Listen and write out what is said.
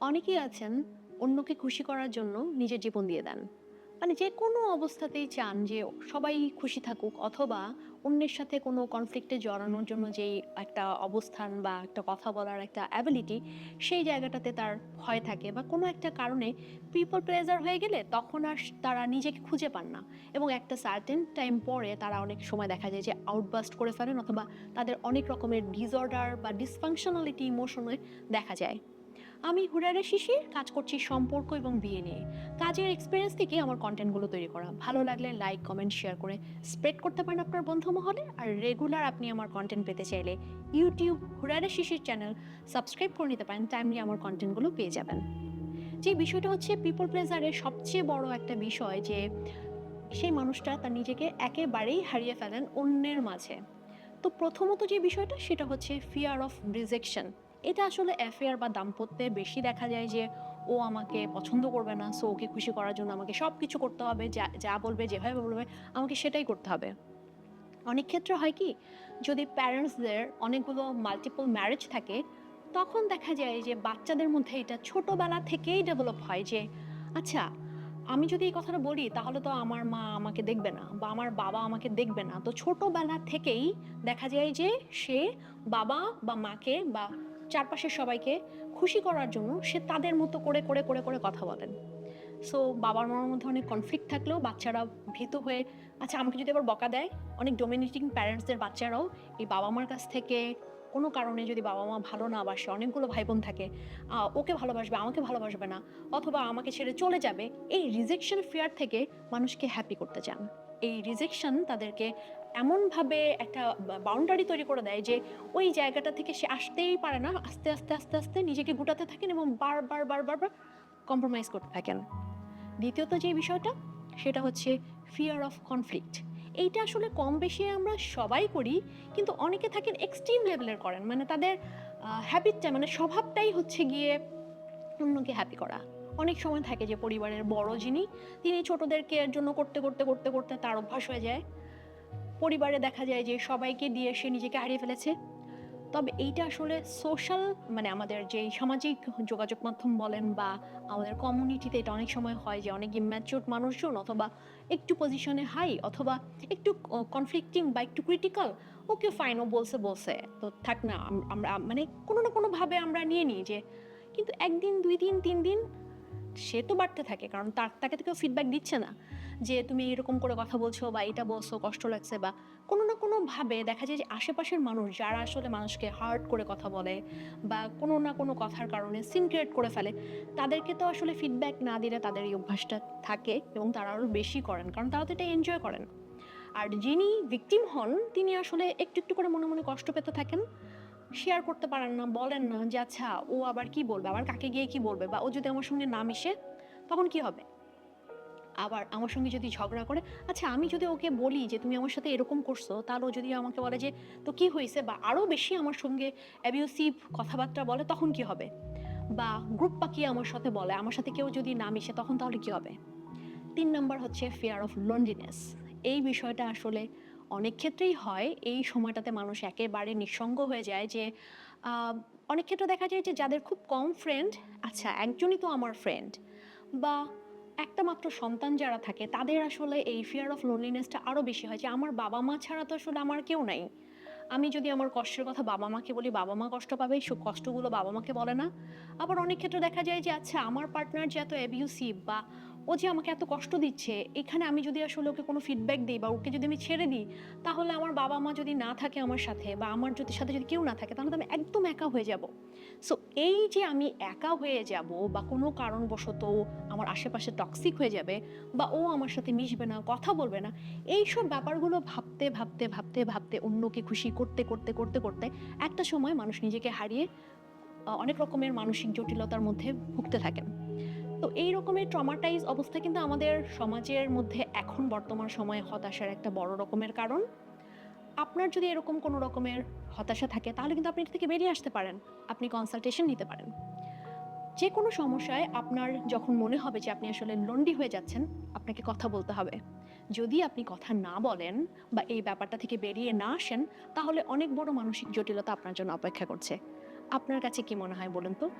অনেকেই আছেন অন্যকে খুশি করার জন্য নিজের জীবন দিয়ে দেন। মানে যে কোনো অবস্থাতেই চান যে সবাই খুশি থাকুক অথবা অন্যের সাথে কোনো কনফ্লিক্টে জড়ানোর জন্য যেই একটা অবস্থান বা একটা কথা বলার একটা অ্যাবিলিটি সেই জায়গাটাতে তার ভয় থাকে বা কোনো একটা কারণে পিপল প্লেজার হয়ে গেলে তখন আর তারা নিজেকে খুঁজে পান না এবং একটা সার্টেন টাইম পরে তারা অনেক সময় দেখা যায় যে আউটবাস্ট করে ফেলেন অথবা তাদের অনেক রকমের ডিসঅর্ডার বা ডিসফাংশনালিটি ইমোশনে দেখা যায়। আমি হুরারে শিশির, কাজ করছি সম্পর্ক এবং বিয়ে নিয়ে। কাজের এক্সপিরিয়েন্স থেকে আমার কন্টেন্টগুলো তৈরি করা। ভালো লাগলে লাইক কমেন্ট শেয়ার করে স্প্রেড করতে পারেন আপনার বন্ধু মহলে। আর রেগুলার আপনি আমার কন্টেন্ট পেতে চাইলে ইউটিউব হুরারে শিশির চ্যানেল সাবস্ক্রাইব করে নিতে পারেন। টাইমলি আমার কন্টেন্টগুলো পেয়ে যাবেন। যে বিষয়টা হচ্ছে পিপল প্লেজারের সবচেয়ে বড় একটা বিষয় যে সেই মানুষটা তার নিজেকে একেবারেই হারিয়ে ফেলেন অন্যের মাঝে। তো প্রথমত যে বিষয়টা সেটা হচ্ছে ফিয়ার অফ রিজেকশন এটা আসলে অ্যাফেয়ার বা দাম্পত্যে বেশি দেখা যায় যে, ও আমাকে পছন্দ করবে না সো ওকে খুশি করার জন্য আমাকে সব কিছু করতে হবে, যা যা বলবে, যেভাবে বলবে, আমাকে সেটাই করতে হবে। অনেক ক্ষেত্রে হয় কি, যদি প্যারেন্টসদের অনেকগুলো মাল্টিপল ম্যারেজ থাকে, তখন দেখা যায় যে, বাচ্চাদের মধ্যে এটা ছোটোবেলা থেকেই ডেভেলপ হয় যে আচ্ছা আমি যদি এই কথাটা বলি, তাহলে তো আমার মা আমাকে দেখবে না, বা আমার বাবা আমাকে দেখবে না। তো ছোটোবেলা থেকেই দেখা যায় যে, সে বাবা বা মাকে বা চারপাশের সবাইকে খুশি করার জন্য সে তাদের মতো করে করে করে করে কথা বলেন। সো বাবার মার মধ্যে অনেক কনফ্লিক্ট থাকলেও বাচ্চারা ভীত হয়ে আচ্ছা আমাকে যদি আবার বকা দেয়, অনেক ডোমিনেটিং প্যারেন্টসদের বাচ্চারাও এই বাবা মার কাছ থেকে কোনো কারণে যদি বাবা মা ভালো না বাসে, অনেকগুলো ভাই বোন থাকে ওকে ভালোবাসবে, আমাকে ভালোবাসবে না, অথবা আমাকে ছেড়ে চলে যাবে, এই রিজেকশন ফিয়ার থেকে মানুষকে হ্যাপি করতে চান। এই রিজেকশন তাদেরকে এমনভাবে একটা বাউন্ডারি তৈরি করে দেয় যে ওই জায়গাটা থেকে সে আসতেই পারে না, আস্তে আস্তে আস্তে আস্তে নিজেকে গুটাতে থাকেন এবং বারবার বারবার বার কম্প্রোমাইজ করতে থাকেন। দ্বিতীয়ত যে বিষয়টা, সেটা হচ্ছে ফিয়ার অফ কনফ্লিক্ট এইটা আসলে কম বেশি আমরা সবাই করি, কিন্তু অনেকে থাকেন এক্সট্রিম লেভেলের করেন মানে তাদের হ্যাবিটটা মানে স্বভাবটাই হচ্ছে গিয়ে অন্যকে হ্যাপি করা। অনেক সময় থাকে যে পরিবারের বড় যিনি, তিনি ছোটদেরকে জন্য করতে করতে করতে করতে তার অভ্যাস হয়ে যায়। পরিবারে দেখা যায় যে সবাইকে দিয়ে সে নিজেকে হারিয়ে ফেলেছে। তবে এইটা আসলে সোশ্যাল মানে আমাদের যে সামাজিক যোগাযোগ মাধ্যম বলেন বা আমাদের কমিউনিটিতে এটা অনেক সময় হয় যে অনেক ইম্যাচিউর মানুষজন অথবা একটু পজিশনে হাই অথবা একটু কনফ্লিক্টিং বা একটু ক্রিটিক্যাল ওকে ফাইন ও বলছে বলছে। তো থাক না আমরা মানে কোনো না কোনোভাবে আমরা নিয়ে নিই যে, কিন্তু একদিন, দুই দিন, তিন দিন সে তো বাড়তে থাকে, কারণ তার, তাকে তো কেউ ফিডব্যাক দিচ্ছে না যে তুমি এরকম করে কথা বলছো বা এটা বলছো, কষ্ট লাগছে বা কোনো না কোনোভাবে দেখা যায় যে আশেপাশের মানুষ যারা আসলে মানুষকে হার্ট করে কথা বলে বা কোনো না কোনো কথার কারণে সিন ক্রিয়েট করে ফেলে, তাদেরকে তো আসলে ফিডব্যাক না দিলে তাদের এই অভ্যাসটা থাকে এবং তারা আরও বেশি করেন, কারণ তারা তো এটা এনজয় করেন। আর যিনি ভিকটিম হন, তিনি আসলে একটু একটু করে মনে মনে কষ্ট পেতে থাকেন। শেয়ার করতে পারেন না, বলেন না যে আচ্ছা ও আবার কি বলবে? আবার কাকে গিয়ে কি বলবে? বা ও যদি আমার সঙ্গে না মিশে, তখন কি হবে? আবার আমার সঙ্গে যদি ঝগড়া করে আচ্ছা আমি যদি ওকে বলি যে, তুমি আমার সাথে এরকম করছ তাহলে ও যদি আমাকে বলে যে, তো কি হয়েছে? বা আরও বেশি আমার সঙ্গে অ্যাবিউসিভ কথাবার্তা বলে, তখন কি হবে? বা গ্রুপ পাকিয়ে আমার সাথে বলে, আমার সাথে কেউ যদি না মিশে, তখন তাহলে কি হবে? তিন নম্বর হচ্ছে ফিয়ার অফ লনলিনেস এই বিষয়টা আসলে অনেক ক্ষেত্রেই হয়, এই সময়টাতে মানুষ একেবারে নিঃসঙ্গ হয়ে যায় যে অনেক ক্ষেত্রে দেখা যায় যে যাদের খুব কম ফ্রেন্ড আচ্ছা একজনই তো আমার ফ্রেন্ড বা একটা মাত্র সন্তান যারা থাকে, তাদের আসলে এই ফিয়ার অফ লোনলিনেসটা আরও বেশি হয় যে, আমার বাবা মা ছাড়া তো আসলে আমার কেউ নাই। আমি যদি আমার কষ্টের কথা বাবা মাকে বলি, বাবা মা কষ্ট পাবে সব কষ্টগুলো বাবা মাকে বলে না। আবার অনেক ক্ষেত্রে দেখা যায় যে আচ্ছা আমার পার্টনার যে এত অ্যাবিউসিভ বা ও যে আমাকে এত কষ্ট দিচ্ছে, এখানে আমি যদি আসলে ওকে কোনো ফিডব্যাক দিই বা ওকে যদি আমি ছেড়ে দিই, তাহলে আমার বাবা মা যদি না থাকে আমার সাথে বা আমার যদি সাথে যদি কেউ না থাকে, তাহলে তো আমি একদম একা হয়ে যাব। সো এই যে আমি একা হয়ে যাব বা কোনো কারণবশত আমার আশেপাশে টক্সিক হয়ে যাবে বা ও আমার সাথে মিশবে না, কথা বলবে না এই সব ব্যাপারগুলো ভাবতে ভাবতে ভাবতে ভাবতে অন্যকে খুশি করতে করতে করতে করতে একটা সময় মানুষ নিজেকে হারিয়ে অনেক রকমের মানসিক জটিলতার মধ্যে ভুগতে থাকেন। তো এই রকমের ট্রমাটাইজ অবস্থা কিন্তু আমাদের সমাজের মধ্যে এখন বর্তমান সময়ে হতাশার একটা বড় রকমের কারণ। আপনার যদি এরকম কোনো রকমের হতাশা থাকে, তাহলে কিন্তু আপনি এটা থেকে বেরিয়ে আসতে পারেন। আপনি কনসালটেশন নিতে পারেন। যে কোনো সমস্যায় আপনার যখন মনে হবে যে আপনি আসলে লন্ডি হয়ে যাচ্ছেন, আপনাকে কথা বলতে হবে। যদি আপনি কথা না বলেন বা এই ব্যাপারটা থেকে বেরিয়ে না আসেন, তাহলে অনেক বড় মানসিক জটিলতা আপনার জন্য অপেক্ষা করছে। আপনার কাছে কি মনে হয় বলুন তো?